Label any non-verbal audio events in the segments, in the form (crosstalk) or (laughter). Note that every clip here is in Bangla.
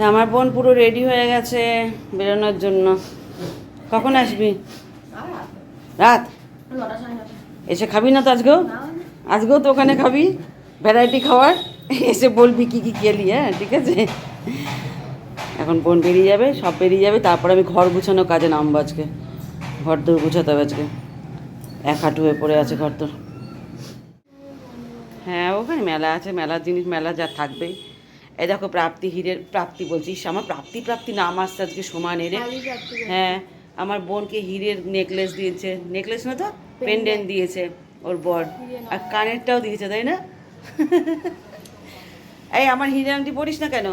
তা আমার বোন পুরো রেডি হয়ে গেছে বেরোনোর জন্য। কখন আসবি? রাত। এসে খাবি না তো আজকেও? আজকেও তো ওখানে খাবি ভ্যারাইটি খাওয়ার? এসে বলবি কি কি খেলি হ্যাঁ ঠিক আছে? এখন বোন বেরিয়ে যাবে, সব বেরিয়ে যাবে, তারপর আমি ঘর গুছানো কাজে নামবো আজকে। ঘর দূর গুছাতে হবে আজকে। এক হাঁটু হয়ে পড়ে আছে ঘর তোর হ্যাঁ ওখানে মেলা আছে, মেলার জিনিস, মেলা যা থাকবেই। এই দেখো প্রাপ্তি হীরের প্রাপ্তি বলছিস আমার প্রাপ্তি প্রাপ্তি নাম আসছে আজকে সমান এরে। হ্যাঁ আমার বোনকে হীরের নেকলেস দিয়েছে। নেকলেস না তো? পেন্ডেন্ট দিয়েছে ওর বর। আর কানেরটাও দিয়েছে তাই না? এই আমার হিরে আংটি পড়িস না কেন?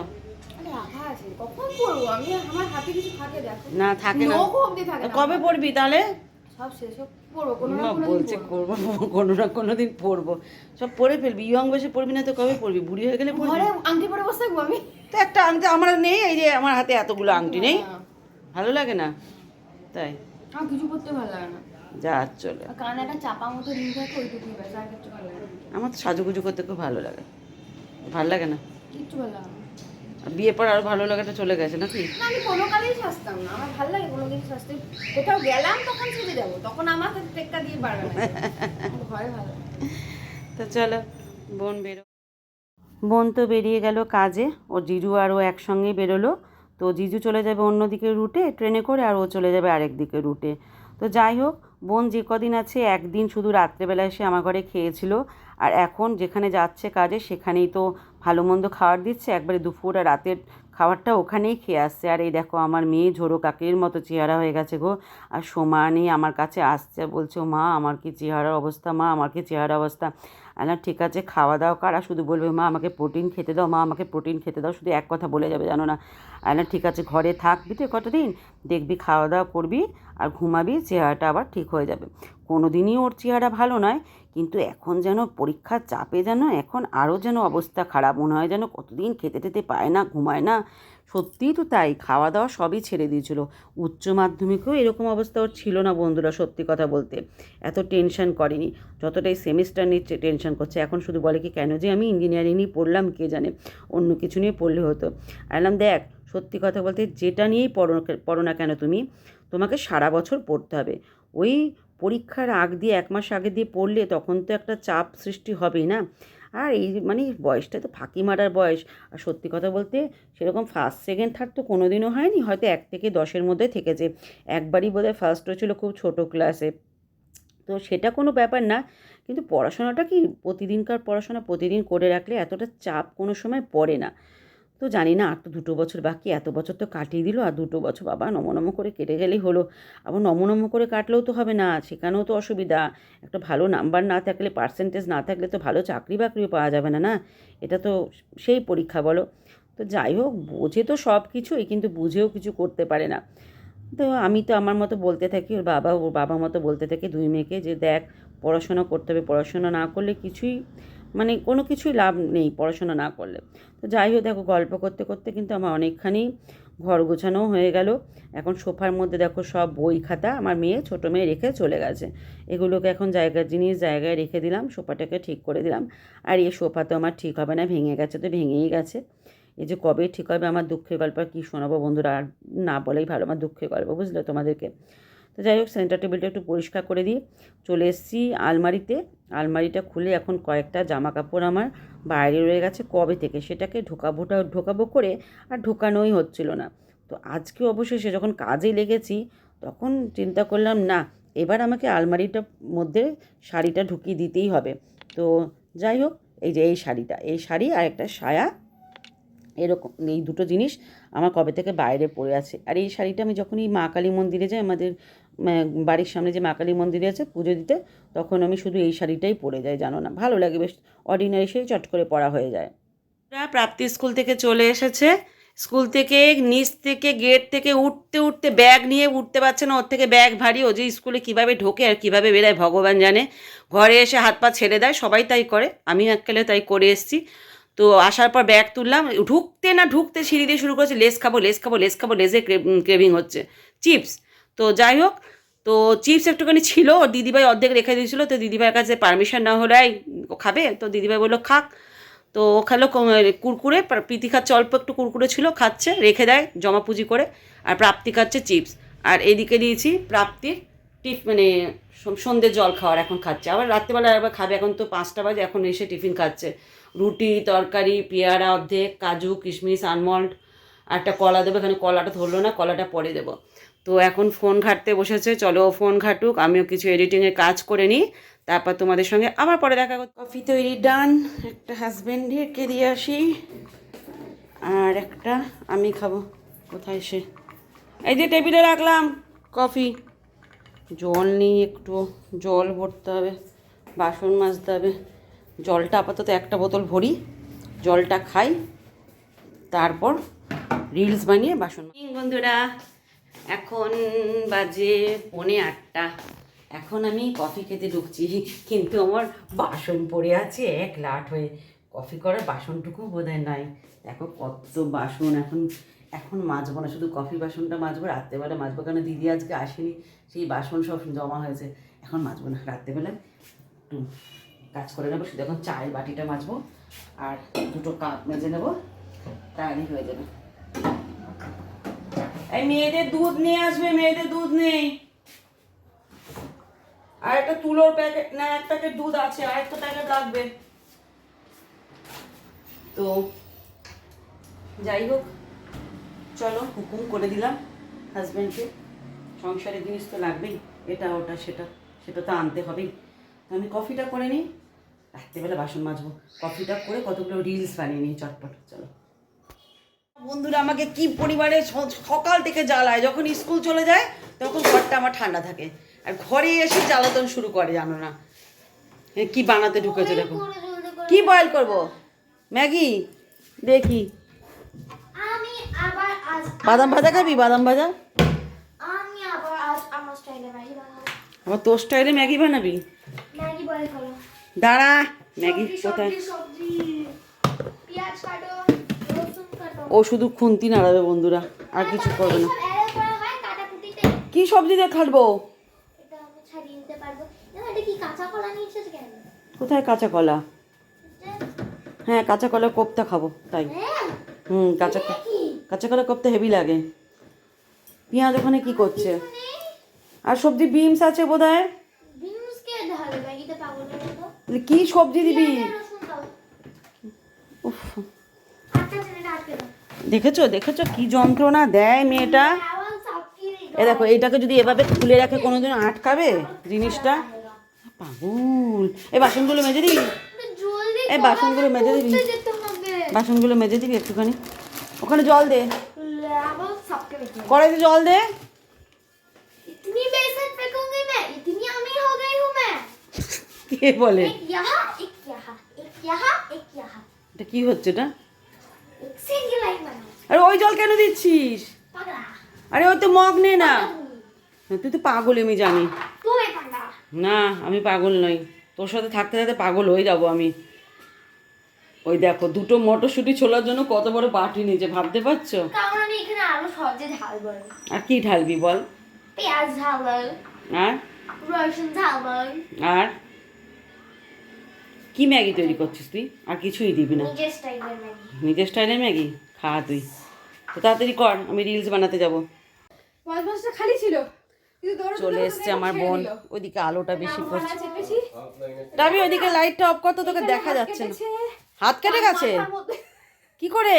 না থাকে না। কবে পড়বি তাহলে? সব শেষ হোক। পরবো কোনো না কোনো বলছে করব কোনো না কোনো দিন পড়ব। সব পড়ে ফেলবি ইয়ং বয়সে পড়বি না তো কবে পড়বি? বুড়ি হয়ে গেলে ঘরে আংটি পরে বসে থাকব আমি? তো একটা আংটি আমার নেই এই যে আমার হাতে এতগুলো আংটি নেই। ভালো লাগে না? তাই। আমার কিছু করতে ভালো লাগে না। যা চলে। কানে একটা চাপা মতো রিং থাকে ওইটুকুই ব্যাস আর কিচ্ছু ভালো লাগে আমার তো সাজুগুজু করতে খুব ভালো লাগে। ভালো লাগে না? কিচ্ছু ভালো লাগে বিয়ে পর আর ভালো লাগাটা চলে গেছে নাকি? না আমি কোনো কালেই সাজতাম না। আমার ভালো লাগে কোনো কিছু সাজতে। কোথাও গেলাম তখন সেজে যাব তখন আমাকে টেক্কা দিয়ে আমার ঘরে ভালো তো চলো বোন বেরো। বোন তো বেরিয়ে গেল কাজে। ও জিজু আর ও একসঙ্গেই বেরোলো। তো জিজু চলে যাবে অন্য দিকের রুটে ট্রেনে করে আর ও চলে যাবে আরেক দিকের রুটে। তো যাই হোক বোন যে কদিন আছে একদিন শুধু রাত্রেবেলা এসে আমার ঘরে খেয়েছিল। আর এখন যেখানে যাচ্ছে কাজে সেখানেই তো ভালো মন্দ খাবার দিচ্ছে, একবারে দুপুর আর রাতের খাবারটা ওখানেই খেয়ে আসছে। আর এই দেখো আমার মেয়ে ঝোড়ো কাকের মতো চেহারা হয়ে গেছে গো। আর সমানই আমার কাছে আসছে, বলছে, মা, আমার কি চেহারার অবস্থা, মা, আমার কি চেহারা অবস্থা? না ঠিক আছে, খাওয়া দাওয়া কারা। শুধু বলবে, মা, আমাকে প্রোটিন খেতে দাও, মা, আমাকে প্রোটিন খেতে দাও। শুধু এক কথা বলে যাবে, জানো না। না ঠিক আছে, ঘরে থাকবি তো কতদিন? দেখবি, খাওয়া দাওয়া করবি আর ঘুমাবি, চেহারাটা আবার ঠিক হয়ে যাবে। কোনো দিনই ওর চেহারা ভালো নয়, কিন্তু এখন যেন পরীক্ষার চাপে যেন, এখন আরও যেন অবস্থা খারাপ। মনে হয় যেন কতদিন খেতে টেতে পায় না, ঘুমায় না। সত্যিই তো তাই খাওয়া দাওয়া সবই ছেড়ে দিয়েছিল। উচ্চ মাধ্যমিকেও এরকম অবস্থা ওর ছিল না বন্ধুরা, সত্যি কথা বলতে। এত টেনশন করেনি। যতটাই সেমিস্টার নিচ্ছে টেনশন করছে। এখন শুধু বলে কি, কেন যে আমি ইঞ্জিনিয়ারিং নিয়ে পড়লাম, কে জানে? অন্য কিছু নিয়ে পড়লে হতো। আইলাম দেখ, সত্যি কথা বলতে যেটা নিয়েই পড়ো পড়ো না কেন তুমি, তোমাকে সারা বছর পড়তে হবে। ওই পরীক্ষার আগ দিয়ে, এক মাস আগে দিয়ে পড়লে তখন তো একটা চাপ সৃষ্টি হবেই না? আর এই মানে বয়সটা তো ফাঁকি মারার বয়স। আর সত্যি কথা বলতে সেরকম ফার্স্ট সেকেন্ড থার্ড তো কোনো দিনও হয়নি, হয়তো এক থেকে দশের মধ্যে থেকেছে। একবারই বোধহয় ফার্স্ট হয়েছিল খুব ছোটো ক্লাসে তো সেটা কোনো ব্যাপার না, কিন্তু পড়াশোনাটা কি প্রতিদিনকার পড়াশোনা প্রতিদিন করে রাখলে এতটা চাপ কোনো সময় পড়ে না। তো জানি না, আর তো দুটো বছর বাকি, এত বছর তো কাটিয়ে দিল, আর দুটো বছর বাবা নমনম করে কেটে গেলেই হলো। আবার নমনম করে কাটলেও তো হবে না, সেখানেও তো অসুবিধা। একটা ভালো নাম্বার না থাকলে পার্সেন্টেজ না থাকলে তো ভালো চাকরি বাকরিও পাওয়া যাবে না না? এটা তো সেই পরীক্ষা বলো। তো যাই হোক, বোঝে তো সব কিছুই, কিন্তু বুঝেও কিছু করতে পারে না। তো আমি তো আমার মতো বলতে থাকি, ওর বাবা ওর বাবা মতো বলতে থাকি দুই মেয়েকে যে, দেখ, পড়াশোনা করতে হবে, পড়াশোনা না করলে কিছুই মানে কোনো কিছুই লাভ নেই পড়াশোনা না করলে। তো যাই হোক, দেখো গল্প করতে করতে কিন্তু আমার অনেকখানি ঘর গোছানোও হয়ে গেল। এখন সোফার মধ্যে দেখো সব বই খাতা আমার মেয়ে, ছোটো মেয়ে রেখে চলে গেছে। এগুলোকে এখন জায়গার জিনিস জায়গায় রেখে দিলাম, সোফাটাকে ঠিক করে দিলাম। আর এই সোফা তো আমার ঠিক হবে না, ভেঙে গেছে তো ভেঙেই গেছে। এই যে কবে ঠিক হবে আমার দুঃখের গল্প আর কী শোনাবো বন্ধুরা? আর না বলেই ভালো, আমার দুঃখের গল্প, বুঝলে তোমাদেরকে? তো যাই হোক সেন্টার টেবিলটা একটু পরিষ্কার করে দিই চলে এসেছি আলমারিতে। আলমারিটা খুলে এখন কয়েকটা জামা কাপড় আমার বাইরে রয়ে গেছে কবে থেকে? সেটাকে ঢোকাবোটা ঢোকাবো করে আর ঢোকানোই হচ্ছিল না। তো আজকে অবশেষে যখন কাজে লেগেছি, তখন চিন্তা করলাম, না, এবার আমাকে আলমারিটার মধ্যে শাড়িটা ঢুকিয়ে দিতেই হবে। তো যাই হোক, এই যে এই শাড়িটা, এই শাড়ি আর একটা সায়া, এরকম, এই দুটো জিনিস আমার কবে থেকে বাইরে পড়ে আছে। আর এই শাড়িটা আমি যখনই মা কালী মন্দিরে যাই, আমাদের বাড়ির সামনে যে মা কালী মন্দিরে আছে পুজো দিতে, তখন আমি শুধু এই শাড়িটাই পরে যাই, জানো না? ভালো লাগে, বেশ অর্ডিনারি সেই চট করে পরা হয়ে যায়। প্রাপ্তি স্কুল থেকে চলে এসেছে। স্কুল থেকে নিচ থেকে গেট থেকে উঠতে উঠতে ব্যাগ নিয়ে উঠতে পারছে না। ওর থেকে ব্যাগ ভারী। ও যে স্কুলে কীভাবে ঢোকে আর কীভাবে বেরোয় ভগবান জানে। ঘরে এসে হাত পা ছেড়ে দেয়, সবাই তাই করে। আমি এককালে তাই করে এসেছি। তো আসার পর ব্যাগ তুললাম, ঢুকতে না ঢুকতে সিঁড়ি দিয়ে শুরু করেছে, লেস খাব লেস খাব লেস খাব লেসে ক্রেভিং হচ্ছে। চিপস তো যাই হোক, তো চিপস একটুখানি ছিল দিদিভাই অর্ধেক রেখে দিয়েছিল, তো দিদিভাইয়ের কাছে পারমিশন না হলে খাবে, তো দিদিভাই বলল, খাক। তো ও খেলো কুরকুরে, প্র- প্রীতি খাচ্ছে, অল্প একটু কুরকুরে ছিল, খাচ্ছে, রেখে দেয়, জমা পুঁজি করে, আর প্রাপ্তি খাচ্ছে চিপস আর এদিকে দিয়েছি প্রাপ্তির টিফ মানে সন্ধ্যের জল খাওয়ার এখন খাচ্ছে। আবার রাত্রেবেলা একবার খাবে, এখন তো পাঁচটা বাজে, এখন এসে টিফিন খাচ্ছে। রুটি, তরকারি, পেয়ারা অর্ধেক, কাজু, কিশমিশ, আলমন্ড, একটা কলা দেবো। এখানে কলাটা ধরলো না, কলাটা পরে দেবো। তো এখন ফোন ঘাঁটতে বসেছে, চলো ফোন ঘাটুক, আমিও কিছু এডিটিংয়ের কাজ করে নিই, তারপর তোমাদের সঙ্গে আবার পরে দেখা করতে। কফি তৈরি ডান একটা হাজব্যান্ডেরকে দিয়ে আসি, আর একটা আমি খাব, কোথায় সে? এই যে টেবিলে রাখলাম কফি জল নিই একটু জল ভরতে হবে, বাসন মাজতে হবে। জলটা আপাতত একটা বোতল ভরি, জলটা খাই, তারপর রিলস বানিয়ে বাসন। বন্ধুরা, এখন বাজে পৌনে আটটা। এখন আমি কফি খেতে ঢুকছি, কিন্তু আমার বাসন পড়ে আছে, এক লাট হয়ে। কফি করার বাসনটুকু বোধহয় নাই। দেখো কত বাসন, এখন এখন মাজবো না, শুধু কফি বাসনটা মাজবো, রাত্রেবেলা মাজবো কারণ দিদি আজকে আসেনি, সেই বাসন সব জমা হয়েছে। এখন মাজবো না রাত্রেবেলা একটু কাজ করে নেব। শুধু এখন চায়ের বাটিটা মাজবো আর দুটো কাপ মেজে নেব। তাড়াতাড়ি হয়ে যাবে। এই মেয়েদের দুধ নিয়ে আসবে, মেয়েদের দুধ নেই। আর একটা তুলোর প্যাকেট না, এক প্যাকেট দুধ আছে, আর একটা প্যাকেট লাগবে। তো যাই হোক, চলো, হুকুম করে দিলাম হাজব্যান্ডকে সংসারের জিনিস তো লাগবেই, এটা, ওটা, সেটা। সেটা তো আনতে হবেই। আমি কফিটা করে নিই। রাত্রেবেলা বাসন মাজবো। কফিটা করে কতগুলো রিলস বানিয়ে নিই চটপট চলো। বন্ধুরা আমাকে কি পরিবারে সকাল থেকে জ্বালায়। যখন স্কুল চলে যায় তখন ঘরটা আমার ঠান্ডা থাকে। আর ঘরে এসে জ্বালাতন শুরু করে জানো না। কি বানাতে ঢুকেছে দেখো। কি বয়েল করব? ম্যাগি? দেখি। আমি আবার আজ বাদাম ভাজা খাবি? বাদাম ভাজা? আমি আবার আজ আমার স্টাইলে ম্যাগি বানাবো। আবার তোর স্টাইলে ম্যাগি বানাবি? দাঁড়া ম্যাগি কোথায়? ও শুধু খুন্তি নাড়াবে বন্ধুরা আর কিছু করবে না। হয় কি সবজি দিয়ে খাটবো? কোথায় কাঁচা কলা? হ্যাঁ কাঁচা কলা কোপ্তা খাব তাই। হ্যাঁ হুম কাঁচা কাঁচা কলা কোপ্তা হেভি লাগে। পেঁয়াজ ওখানে কি করছে? আর সবজি বিনস আছে বোধ হয় মানে কি সবজি দিবি? দেখেছ? দেখেছ? কি যন্ত্রণা দেয় মেয়েটা? এ দেখো এইটাকে যদি এভাবে খুলে রাখে কোনোদিন আটকাবে জিনিসটা? পাগল। এ বাসনগুলো মেজে দিবি? এ বাসনগুলো মেজে দিবি? বাসনগুলো মেজে দিবি একটুখানি। ওখানে জল দে। কড়াইতে জল দে। কে বলে? এটা কি হচ্ছে এটা? আরে ওই জল কেন দিচ্ছিস? আরে ওই তো মগ নে না। হ্যাঁ, তুই তো পাগল আমি জানি। না আমি পাগল নই। তোর সাথে থাকতে থাকতে পাগল হয়ে যাব আমি। ওই দেখো দুটো মটরশুঁটি ছোলার জন্য কত বড় বাটি নিয়েছে ভাবতে পারছ? আর কি ঢালবি বল? পেঁয়াজ ঢালবো আর? রসুন ঢালবো আর? কি ম্যাগি তৈরি করছিস তুই? আর কিছুই দিবি না। নিজের স্টাইলের ম্যাগি। ম্যাগি? খা তুই। তো তাড়াতাড়ি কর আমি রিলস বানাতে যাব। খালি ছিল। চলে এসছে আমার বোন। ওইদিকে আলোটা বেশি পড়ছে। রাবি ওইদিকে লাইটটা অফ করতো তোকে দেখা যাচ্ছে না। হাত কেটে গেছে? কি করে?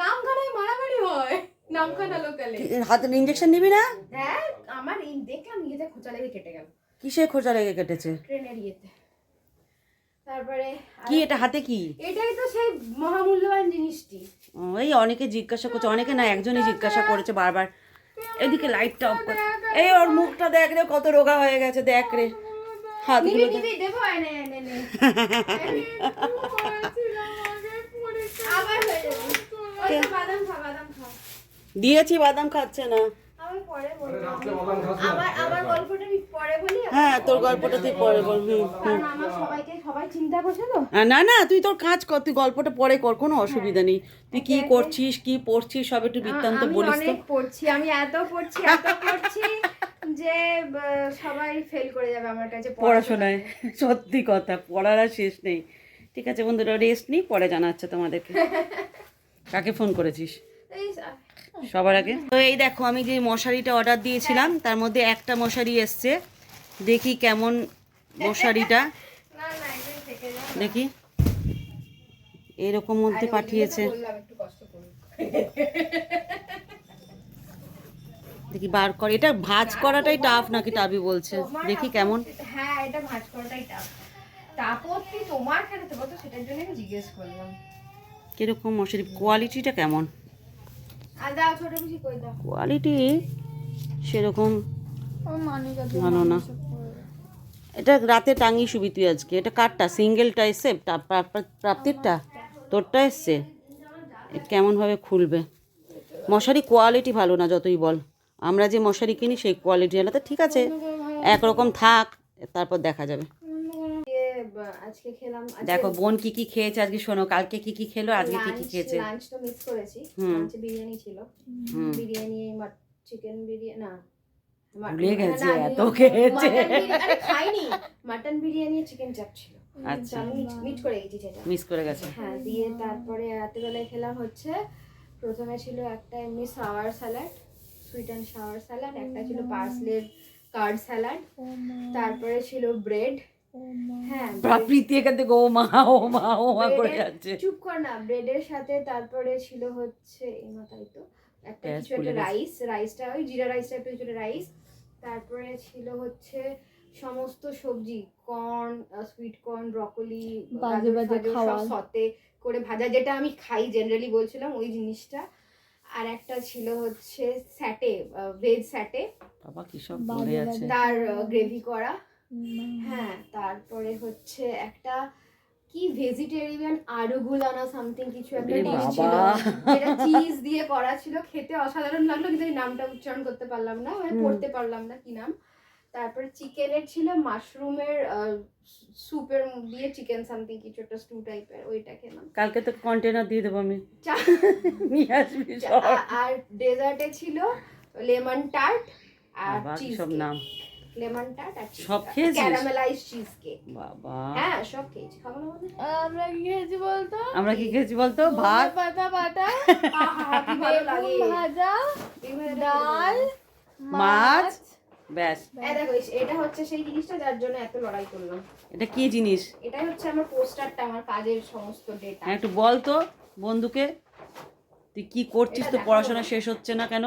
নামখানায় মারামারি হয়। নামখানা লোকালে। হাতের ইঞ্জেকশন নিবি না? হ্যাঁ আমার এই দেখলাম ইয়েতে খোঁচা লেগে কেটে গেল। কিসে খোঁচা লেগে কেটেছে? ট্রেনের ইয়েতে। তারপরে কি এটা হাতে কি? এটাই তো সেই মহামূল্যবান জিনিসটি। এই অনেকে জিজ্ঞাসা করছে অনেকে না একজনই জিজ্ঞাসা করেছে বারবার। এদিকে লাইটটা অফ কর। এই ওর মুখটা দেখ রে কত রোগা হয়ে গেছে দেখ রে। হাতগুলো নিবি দেবো? এনে এনে এনে। আবার হয়ে যাবে। বাদাম খা বাদাম খা। দিয়েছি বাদাম খাচ্ছে না। আবার পরে বলব। আবার আবার গল্পটা আমি পরে বলি? হ্যাঁ তোর গল্পটা তুই পরে বল। হুম হুম। কারণ আমার সবাইকে সবাই চিন্তা করছে তো। না না তুই তোর কাজ কর তুই গল্পটা পরে কর কোনো অসুবিধা নেই। তুই কি করছিস কি পড়ছিস সব একটু বৃত্তান্ত আমি বলিস তো। পড়ছি আমি এত পড়ছি এত পড়ছি যে সবাই ফেল করে যাবে আমার কাছে পড়াশোনায় সত্যি কথা পড়ার আর শেষ নেই। ঠিক আছে বন্ধুরা রেস্ট নিই পরে জানাচ্ছে তোমাদেরকে। (laughs) কাকে ফোন করেছিস? এই সবার আগে? তো এই দেখো আমি যে মশারিটা অর্ডার দিয়েছিলাম তার মধ্যে একটা মশারি এসছে। দেখি কেমন মশারিটা। না না একদিন থেকে যাও দেখি। এরকম মধ্যে পাঠিয়েছে। দেখি বার করে এটা ভাজ করাটাই টাফ নাকি টাবি বলছে? দেখি কেমন। হ্যাঁ এটা ভাঁজ করাটাই টাফ তোমার কেন তো বলতো সেটার জন্য আমি জিজ্ঞেস করলাম। কীরকম মশারি? কোয়ালিটিটা কেমন আর দাও ছোট বেশি কই দাও কোয়ালিটি সেরকম ভালো না। এটা রাতে টাঙিয়ে শুবি তুই আজকে। এটা কারটা? সিঙ্গেলটা এসছে? প্রাপ্তিরটা? তোরটা এসছে? কেমনভাবে খুলবে? মশারি কোয়ালিটি ভালো না যতই বল। আমরা যে মশারি কিনি সেই কোয়ালিটি আলাদা। ঠিক আছে একরকম থাক তারপর দেখা যাবে। আজকে খেলাম দেখো বোন কি কি খেয়েছে আজকে শোনো কালকে কি কি খেলো আজকে কি কি খেয়েছে? লাঞ্চ তো মিস করেছি। লাঞ্চে বিরিয়ানি ছিল। বিরিয়ানি চিকেন বিরিয়ানি না ভুলে গেছে, না, এত খেয়েছে। আরে খাইনি মাটন বিরিয়ানি চিকেন চাপ ছিল। আচ্ছা। আমি মিট করে গেছি মিস করে গেছে। হ্যাঁ দিয়ে তারপরে রাতেবেলায় খেলাম হচ্ছে প্রথমে ছিল একটা এমনি sour salad sweet and sour salad একটা ছিল পার্সলের কার্ড স্যালাড তারপরে ছিল ব্রেড হ্যাঁ প্রীতি এখান থেকে ও মা ও মা ও মা করে যাচ্ছে। চুপ কর না ব্রেডের সাথে তারপরে ছিল হচ্ছে এই মাথায় তো একটা কিছু একটা রাইস রাইসটা ওই জিরা রাইস টাইপের কিছু রাইস তারপরে ছিল হচ্ছে সমস্ত সবজি কর্ন সুইট কর্ন ব্রকলি বাজে বাজে খাওয়া। সতে করে ভাজা যেটা আমি খাই জেনারেলি বলছিলাম ওই জিনিসটা। আর একটা ছিল হচ্ছে স্যাটে ভেজ স্যাটে বাবা কি সব আছে। তার গ্রেভি করা। হ্যাঁ তারপরে হচ্ছে একটা কি ভেজিটেরিয়ান আরুগুলানা সামথিং কিছু একটা ডিশ ছিল যেটা চিজ দিয়ে করা ছিল খেতে অসাধারণ লাগল কিন্তু আমি নামটা উচ্চারণ করতে পারলাম না মানে পড়তে পারলাম না কি নাম। তারপরে চিকেনের ছিল মাশরুমের স্যুপের দিয়ে চিকেন সামথিং কিছু একটা স্টু টাইপের ওইটা খেলাম। কালকে তো কন্টেনার দিয়ে দেবো আমি। নিয়ে আসবি আর ডেজার্টে ছিল লেমন টার্ট আর সব নাম। লেমন টার্ট আর সব খেয়েছিস? Caramelise cheesecake. বাবা। হ্যাঁ সব খেয়েছি। খাব না মানে? আমরা কি খেয়েছি বলতো? আমরা কি খেয়েছি বলতো? ভাত। পাতা পাতা (laughs) ভালো লাগে। ভাজা ডাল মাছ। ব্যাস। দেখো এটা হচ্ছে সেই জিনিসটা যার জন্য এত লড়াই করলাম। এটা কি জিনিস? এটাই হচ্ছে আমার পোস্টারটা আমার কাজের সমস্ত ডেটা হ্যাঁ একটু বল তো বন্ধুকে। তুই কি করছিস তো পড়াশোনা শেষ হচ্ছে না কেন?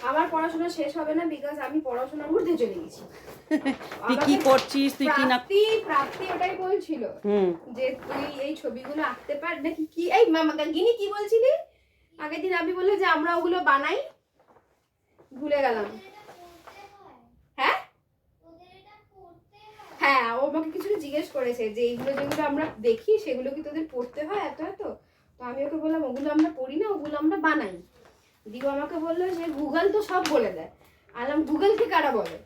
আমার পড়াশোনা শেষ হবে না বিকজ আমি পড়াশোনার ঊর্ধ্বে চলে গেছি। (laughs) তুই কি করছিস? তুই কি না প্রাপ্তি প্রাপ্তি ওটাই বলছিল। হুম। যে তুই এই ছবিগুলো আঁকতে পার নাকি কি এই মামা গিনি কি বলছিলি? আগের দিন আমি বলল যে আমরা ওগুলো বানাই। ভুলে গেলাম। হ্যাঁ? হ্যাঁ ও আমাকে কিছু জিজ্ঞেস করেছে যে এইগুলো যেগুলো আমরা দেখি সেগুলো কি তোদের পড়তে হয় এত এত? তো আমি ওকে বললাম ওগুলো আমরা পড়ি না ওগুলো আমরা বানাই। দিও আমাকে বলল যে গুগল তো সব বলে দেয়। আলাম গুগলকে কারা বলে?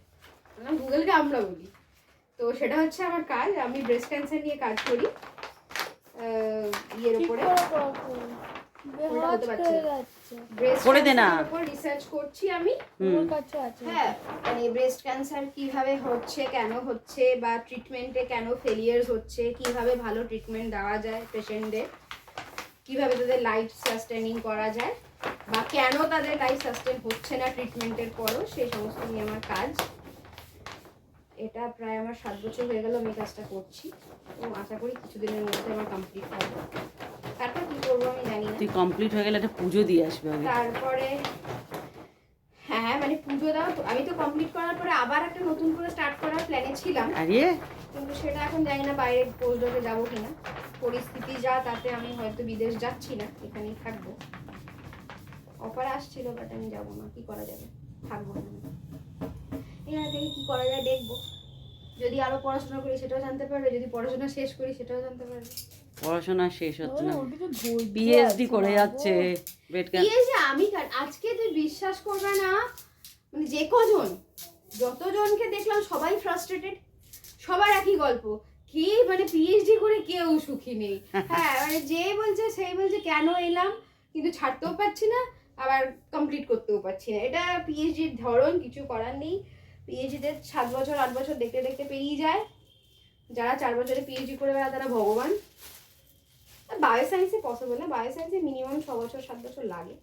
আলাম গুগলকে আমরা বলি। তো সেটা হচ্ছে আমার কাজ। আমি ব্রেস্ট ক্যান্সার নিয়ে কাজ করি। আহ, ইয়ের উপরে। করে দে না। রিসার্চ করছি আমি। হ্যাঁ মানে ব্রেস্ট ক্যান্সার কীভাবে হচ্ছে কেন হচ্ছে বা ট্রিটমেন্টে কেন ফেলিয়ার্স হচ্ছে কীভাবে ভালো ট্রিটমেন্ট দেওয়া যায় পেশেন্টদের কীভাবে তাদের লাইফ সাস্টেনিং করা যায়। বা কেন তাদের লাইফ সাস্টেন হচ্ছে না ট্রিটমেন্টের পরও সেই সমস্ত নিয়ে আমার কাজ। এটা প্রায় আমার সাত বছর হয়ে গেল আমি কাজটা করছি। এবং আশা করি কিছুদিনের মধ্যে আমার কমপ্লিট হবে। তারপর কি করব আমি জানি না। তুই কমপ্লিট হয়ে গেলে একটা পুজো দিয়ে আসবে আগে। তারপরে হ্যাঁ মানে পুজো দাও তো আমি তো কমপ্লিট করার পরে আবার একটা নতুন করে স্টার্ট করার প্ল্যানে ছিলাম। আরে! কিন্তু সেটা এখন জানি না বাইরে পোস্টডকে যাব কিনা। পরিস্থিতি যা তাতে আমি হয়তো বিদেশ যাচ্ছি না এখানেই থাকব। অফার আসছিল বাট আমি যাব না। কি করা যাবে? থাকব না। এখানে থেকে কি করা যায় দেখব। যদি আরও পড়াশোনা করি সেটাও জানতে পারবে। যদি পড়াশোনা শেষ করি সেটাও জানতে পারবে। পড়াশোনা শেষ হচ্ছে না। পিএইচডি করে যাচ্ছে বেড আমি আজকে তুই বিশ্বাস করবে না মানে যে কজন যতজনকে দেখলাম সবাই ফ্রাস্ট্রেটেড সবার একই গল্প। কে মানে পিএইচডি করে কেউ সুখী নেই। (laughs) হ্যাঁ মানে যে বলছে সেই বলছে কেন এলাম? কিন্তু ছাড়তেও পারছি না। আবার কমপ্লিট করতেও পারছি না। এটা পিএইচডির ধরন কিছু করার নেই। পিএইচডিদের সাত বছর আট বছর দেখতে দেখতে পেরিয়ে যায়। যারা চার বছরে পিএইচডি করে বেড়ায় তারা ভগবান। বায়োসায়েন্সে পসিবল না। বায়োসায়েন্সে মিনিমাম ছ বছর সাত বছর লাগে।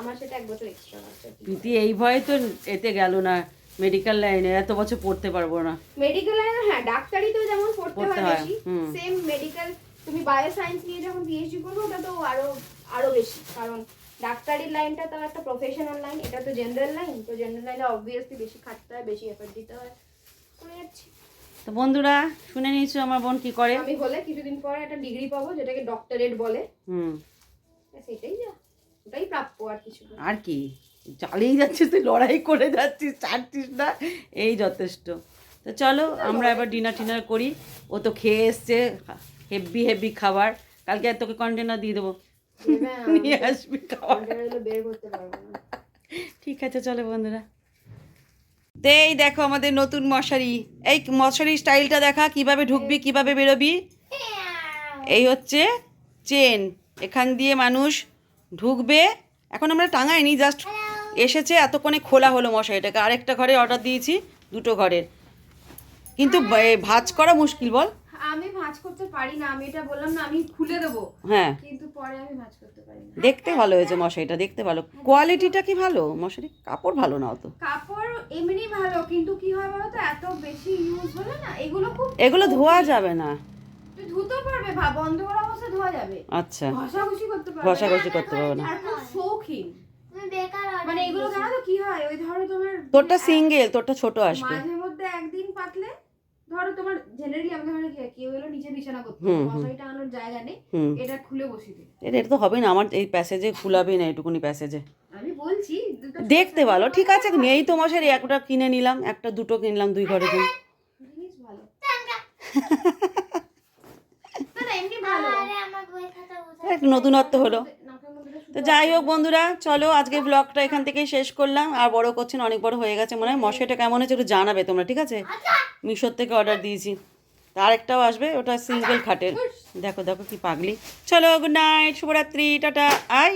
আমার সেটা এক বছর এক্সট্রা আছে প্রীতি এই ভয়ে তো এতে গেল না। মেডিকেল লাইনে এত বছর পড়তে পারব না। মেডিকেল লাইনে হ্যাঁ ডাক্তারি তো যেমন পড়তে হয় বেশি সেম মেডিকেল তুমি বায়োসায়েন্স নিয়ে যখন পিএইচডি করবে ওটা তো আরও আরও বেশি। কারণ ডাক্তারির লাইনটা তো একটা প্রফেশনাল লাইন এটা তো জেনারেল লাইন তো জেনারেল লাইনে অবভিয়াসলি বেশি খাটতে হয় বেশি এফর্ট দিতে হয়। করে যাচ্ছি। তো বন্ধুরা শুনে নিয়েছো আমার বোন কি করে? আমি হলে কিছুদিন পরে একটা ডিগ্রি পাবো যেটাকে ডক্টরেট বলে। হুম। সেটাই যা ওটাই প্রাপ্য আর কিছু আর কি চালিয়ে যাচ্ছিস তুই লড়াই করে যাচ্ছিস ছাড়ছিস না এই যথেষ্ট। তো চলো আমরা এবার ডিনার টিনার করি। ও তো খেয়ে এসছে হেভি হেভি খাবার। কালকে আর তোকে কন্টেনার দিয়ে দেবো। নিয়ে আসবি (laughs) ঠিক আছে চলো বন্ধুরা। তো এই দেখো আমাদের নতুন মশারি। এই মশারি স্টাইলটা দেখা কীভাবে ঢুকবি কীভাবে বেরোবি? এই হচ্ছে চেন এখান দিয়ে মানুষ ঢুকবে। এখন আমরা টাঙাইনি জাস্ট এসেছে এতক্ষণে খোলা হলো মশারিটাকে। আরেকটা ঘরে অর্ডার দিয়েছি দুটো ঘরের। কিন্তু ভাঁজ করা মুশকিল বল। আমি ভাঁজ করতে পারি না আমি এটা বললাম না আমি খুলে দেবো। হ্যাঁ। কিন্তু পরে আমি ভাঁজ করতে পারি না। দেখতে ভালো হয়েছে মশারিটা দেখতে ভালো। কোয়ালিটিটা কি ভালো? মশারি কাপড় ভালো না অত কাপড় এমনি ভালো কিন্তু কি হয় বলো তো এত বেশি ইউজ হলে না এগুলো খুব এগুলো ধোয়া যাবে না। ধুতে পারবে ভাব বন্ধ করা অবস্থা ধোয়া যাবে। আচ্ছা। ঘষাঘষি করতে পারবে। ঘষাঘষি করতে পারব না। আর খুব শৌখিন। তুমি বেকার order মানে এগুলো জানো তো কি হয়? ওই ধরো তোমার তোরটা সিঙ্গেল তোরটা ছোট আসবে। মাঝে মধ্যে একদিন পাতলে ধরো তোমার জেনারেলি আমাদের হয়, কেউ এলো নিচে বিছানা করতে হুম, হুম। মশারি জায়গা নেই এটা খুলে বসি দে এটা এটা তো হবে না আমার এই প্যাসেজে খুলাবেই না এটুকুনি প্যাসেজে। আমি বলছি দেখতে ভালো ঠিক আছে নেই তো মশারি একটা কিনে নিলাম একটা দুটো কিনলাম দুই ঘরে কিন জিনিস ভালো। (laughs) না না এমনি ভালো। আমার বই খাতা বোঝা এক নতুনত্ব হলো। তো যাই হোক বন্ধুরা, চলো আজকে ব্লগটা এখান থেকেই শেষ করলাম। আর বড় করছেন, অনেক বড় হয়ে গেছে। মনে হয় মশাইটা কেমন হয়েছে একটু জানাবে তোমরা, ঠিক আছে? মিশোর থেকে অর্ডার দিয়েছি। আরেকটাও আসবে, ওটা সিঙ্গেল খাটের। দেখো দেখো কি পাগলি। চলো গুড নাইট শুভরাত্রি, টাটা আই